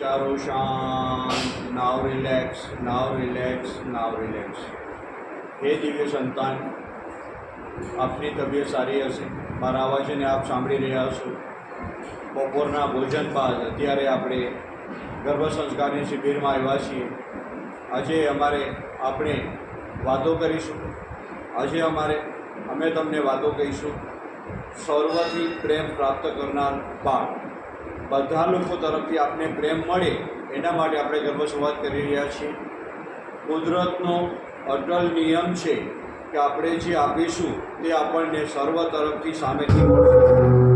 ચારો શાંત, now relax now relax now relax હે દિવ્ય સંતાન, આપની તબિયત સારી હશે? મારા અવાજને આપ સાંભળી રહ્યા છો બપોરના ભોજન બાદ અત્યારે આપણે ગર્ભ સંસ્કારની શિબિરમાં આવ્યા છીએ. આજે અમારે આપણે વાતો કરીશું. આજે અમારે, અમે તમને વાતો કહીશું. સર્વથી પ્રેમ પ્રાપ્ત કરનાર બાળ. બધા લોકો તરફથી આપને પ્રેમ મળે, એના માટે આપણે ગર્ભ સંવાદ કરી રહ્યા છીએ. કુદરતનો અટલ નિયમ છે કે આપણે જે આપીશું તે આપણને સર્વ તરફથી સામેથી મળશે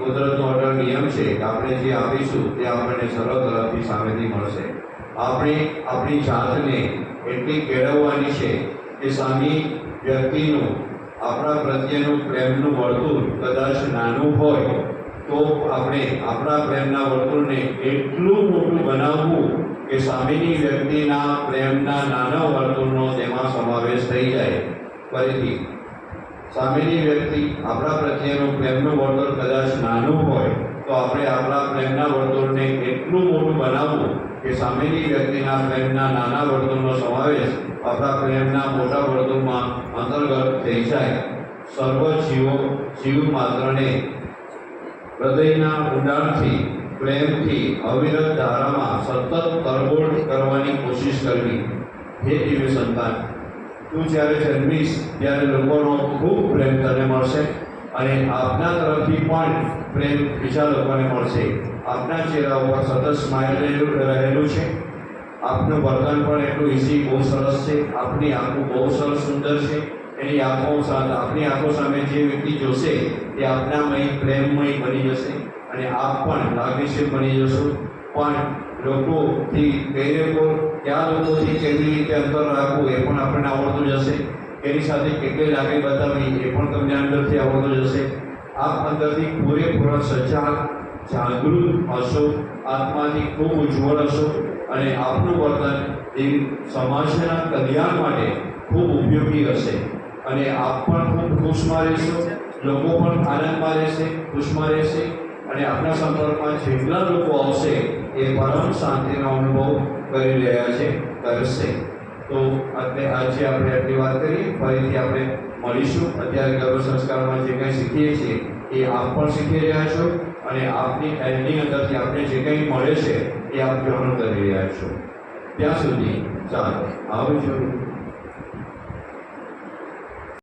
કુદરતનો અટલ નિયમ છે કે આપણે જે આપીશું તે આપણને સર્વ તરફથી સામેથી મળશે. આપણે આપણી જાતને એટલી કેળવવાની છે કે સામી વ્યક્તિનું આપણા પ્રત્યેનું પ્રેમનું વર્તુળ કદાચ નાનું હોય, તો આપણે આપણા પ્રેમના વર્તુળને એટલું મોટું બનાવવું કે સામેની વ્યક્તિના પ્રેમના નાના વર્તુળનો તેમાં સમાવેશ થઈ જાય. ફરીથી, સામેની વ્યક્તિ આપણા પ્રત્યેનું પ્રેમનું વર્તુળ કદાચ નાનું હોય, તો આપણે આપણા પ્રેમના વર્તુળને એટલું મોટું બનાવવું કે સામેની વ્યક્તિના પ્રેમના નાના વર્તુળનો સમાવેશ આપણા પ્રેમના મોટા વર્તુળમાં અંતર્ગત થઈ જાય. સર્વ જીવો જીવ માત્રને હૃદયના ઊંડાણથી, પ્રેમથી અવિરત ધારામાં સતત તરબોળ કરવાની કોશિશ કરવી. હે દિવ્ય સંતાન, તું જ્યારે જન્મીશ, ત્યારે લોકોનો ખૂબ પ્રેમ તને મળશે. અને આપના તરફથી પણ પ્રેમ બીજા લોકોને મળશે. આપના ચહેરા ઉપર સતત સ્માઇલ રહેલું છે. આપનું વર્તન પણ એટલું ઇઝી બહુ સરસ છે. આપની આંખો બહુ સરસ સુંદર છે. એની આંખો સાથે આપની આંખો સામે જે વ્યક્તિ જોશે તે આપનામય પ્રેમમય બની જશે અને આપ પણ લાગણીશીલ બની જશો. પણ લોકોથી કઈ લોકો કયા લોકોથી કેવી રીતે અંતર રાખવું એ પણ આપણને આવડતું જશે એની સાથે કેટલી લાગણી બતાવવી એ પણ તમને અંદરથી આવડતું જશે આપ અંદરથી પૂરેપૂરા સજાગ, જાગૃત હશો. આત્માથી ખૂબ ઉજ્જવળ હશો અને આપનું વર્તન એ સમાજના કલ્યાણ માટે ખૂબ ઉપયોગી હશે. અને આપ પણ ખૂબ ખુશમાં રહેશો, લોકો પણ આનંદમાં રહેશે, ખુશમાં રહેશે અને આપણા સંપર્કમાં જેટલા લોકો આવશે એ પરમ શાંતિનો અનુભવ કરી રહ્યા છે, કરશે. તો આજે આપણે આટલી વાત કરી. ફરીથી આપણે મળીશું. અત્યારે ગર્ભ સંસ્કારમાં જે કંઈ શીખીએ છીએ, એ આપ પણ શીખી રહ્યા છો અને આપની એમની અંદરથી આપણે જે કંઈ મળે છે, એ આપ ગ્રહણ કરી રહ્યા છો. ત્યાં સુધી ચાલો, આવજો.